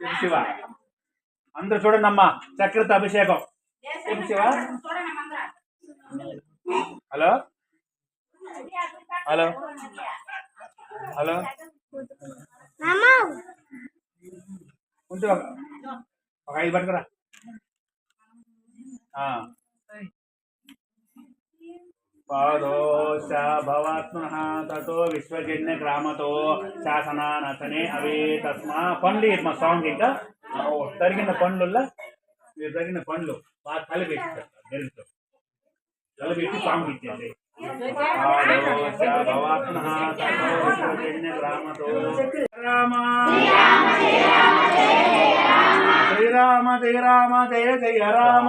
శివ. అందరూ చూడండి అమ్మా చక్రత అభిషేకం. శివ. హలో? హలో? హలో? కొంచెం ఒక ఐదు పట్టుకురా. ఆ. పాదోశ భవాత్మన తతో విశ్వజన్య గ్రామతో శాసనానసనే అవే తస్మా పండ్లు మా సాంగ్ ఇంకా. తరిగిన పండ్లుల్లా మీరు తరిగిన పండ్లు బాగా కలిపెట్టి గెలుస్తూ కలిపెట్టి సాంగ్ ఇచ్చేది పాదోశ తతో విశ్వజన్య గ్రామతో. రామ శ్రీరామ జయ రామ జయ జయ రామ.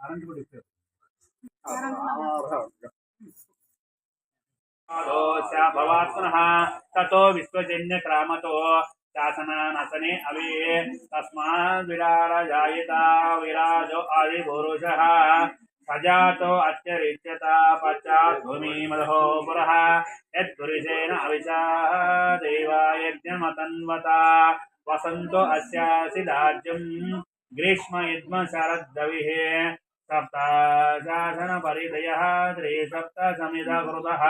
ఇస్తారు. దోష భవాత్మనః తతో విశ్వజన్య క్రామతో శాసనానసనే అవే తస్మాద్ విరాజాయత విరాజో ఆది పురుషः సజాతో అత్యరిచ్యత పశ్చాత్ భూమి మధో పురః యత్పురుషేణ అవిశా దేవాయజ్ఞమతన్వత వసంతో అస్యాసి దాజ్యం గ్రీష్మ యుగ్మ శరద్దవిః सप्तन त्रिसप्तसमिदकृतः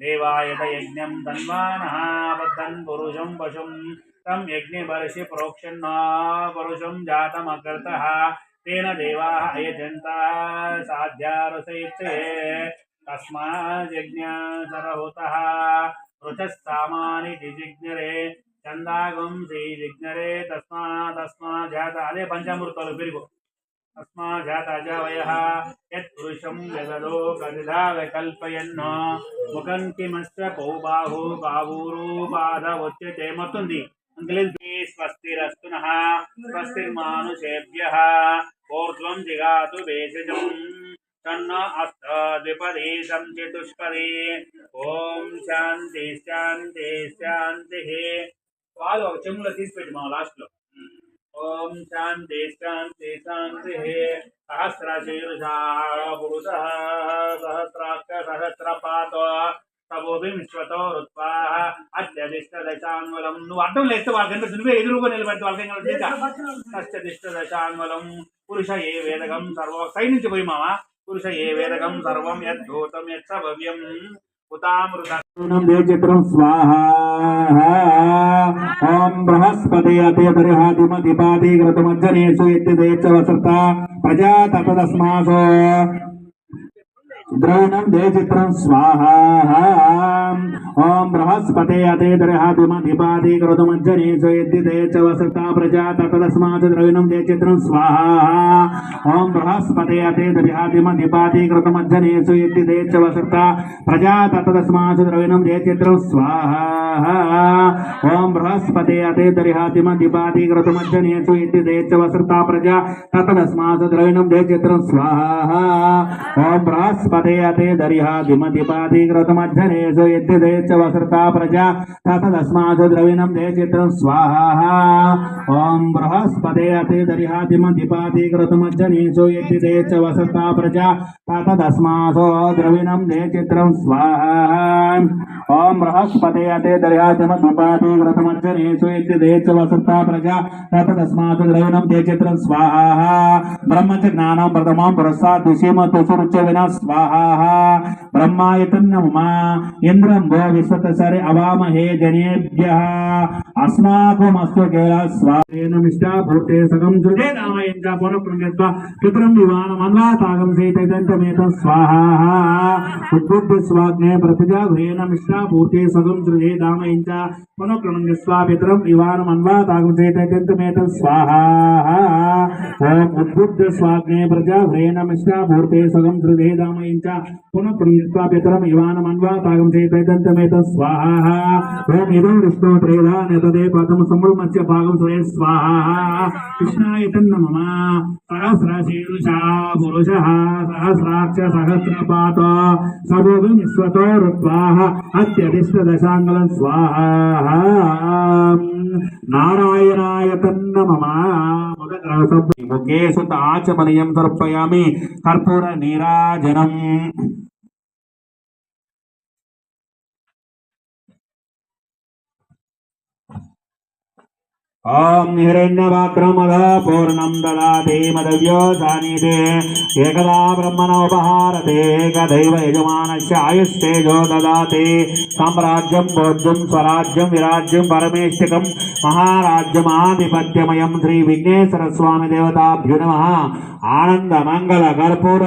देवायत यज्ञं तन्वानः बद्धन् पुरुषं पशुं, तं प्रोक्षन्ना पुरुषं जातमकृतः। तेन देवाः अयजन्ता साध्यारुसैत्ये तस्माज्ञसरहुतः ऋतस्सामानि जिजिज्ञरे चन्दागुंसि जिज्ञरे तस्मादस्मात् जाताले पञ्चामृतालु पेरिगो తస్మా తస్మా జాత ముఖం కిమస్య కౌ బాహు మొత్తుంది అంకులేదు స్వస్తిరస్తునః స్వస్తిర్మానుషేభ్యः ఊర్ధ్వం జిగాతు భేషజం తన్న అస్త ద్విపదే సంచతుష్పదే ఓం శాంతి శాంతి శాంతి పాలు ఒక మా లాస్ట్లో ఓం శాంతి శాంతి శాంతి. సహస్రశీర్షా పురుష సహస్రాక్ష సహస్రపాత తపోభి విశ్వతో రుత్వా అత్యధిష్ట దశాంగులం నువ్వు అడ్డం లేస్తే వాళ్ళకంటే నువ్వే ఎదురుగా నిలబెడితే వాళ్ళకి పురుష ఏ వేదకం సర్వ సైడ్ నుంచి పోయి మావా? పురుష ఏ వేదకం సర్వం యద్భూతం యత్స భవ్యం. ఉతామృత చిత్రం స్వాహ. ఓం బృహస్పతి అతే పరిహాతిమధిపాతి కృతమజ్జనేషు ఇత్యదేచ వసత ప్రజా తపదస్మాసో ద్రవణం దే చిత్రం స్వాహ ఓం బృహస్పతే అతే దర్హాతిమధిపాతి కృతమజ్జనేషు ఇత్యదేచ వసత ప్రజా తతదస్మాస ద్రవణం దే చిత్రం స్వాహ ఓం బృహస్పతే అతే దర్హాతిమధిపాతి కృతమజ్జనేషు ఇత్యదేచ వసత ప్రజా తతదస్మాసు ద్రవిణం దే చిత్రం స్వాహ ఓం బృహస్పతే అతే దరిహాతిమ దిపాతి కృతమజ్జనేషు ఇతి దేచ వసృతా ప్రజా తతదస్మాసు ద్రవిణం దే చిత్రం స్వాహ ఓం బృహస్పతే అతే దరిహాతిమ దిపాతి కృతమజ్జనేషు ఇతి దేచ వసృతా ప్రజా తతదస్మాసు ద్రవిణం దే చిత్రం స్వాహ ఓం బృహస్పతే అతే దరిహాతిమ దిపాతి కృతమజ్జనేషు ఇతి దేచ వసృతా ప్రజా తతదస్మాసో ద్రవిణం దే చిత్రం స్వాహ ఓం బృహస్పతే అతే దర్యాచమ దుపాతి వ్రతమర్జనేషు ఇతి దేచ వసంతా ప్రజా తతస్మాత్ ద్రవిణం దే చిత్రం స్వాహ బ్రహ్మచ జ్ఞానం ప్రథమం పురస్సాద్ దిశేమ తుసురుచ వినా స్వాహ బ్రహ్మాయతన్నమ ఇంద్రం భో విశ్వత సరి అవామహే జనేభ్య అస్మాకమస్తు కేల స్వాహేనమిష్టా భూతే సగం జుదే నామయంచ పునఃప్రజ్ఞత్వ పితరం విమానమన్వాతాగం సైతంతమేతం స్వాహా ఉద్బుద్ధ స్వాగ్నే ప్రతిజా ఘ్రేణ మిష్టా పూర్తే ఓం ఉద్బుద్ధ స్వాగ్నే ప్రజా వ్రేణమిష్ట మూర్తే సగం హృదేదామయించ పునః పుణ్యత్వాప్యతరం ఇవానమన్వా పాగం చేతైదంతమేత స్వాహ. ఓం ఇదం విష్ణు ప్రేదా నేతదే పదం సమృమస్య పాగం స్వయ స్వాహ. కృష్ణాయ తన్నమ సహస్రశీర్ష పురుష సహస్రాక్ష సహస్రపాత సర్వం విశ్వతో రుత్వాహ అత్యధిష్ట దశాంగలం స్వాహ. నారాయణాయ తన్నమ ఒకే సుత ఆచమనయం తర్పయామి కర్పూర నీరాజనం. ఓం హిరణ్యవాక్రమద పూర్ణం దదాతి ఏకదా బ్రహ్మణోపహారతే ఆయుస్తేజో దదాతి. సామ్రాజ్యం బోద్ధం స్వరాజ్యం విరాజ్యం పరమేష్టికం మహారాజ్యమాధిపత్యమయం శ్రీ విఘ్నేశ్వర స్వామి కర్పూర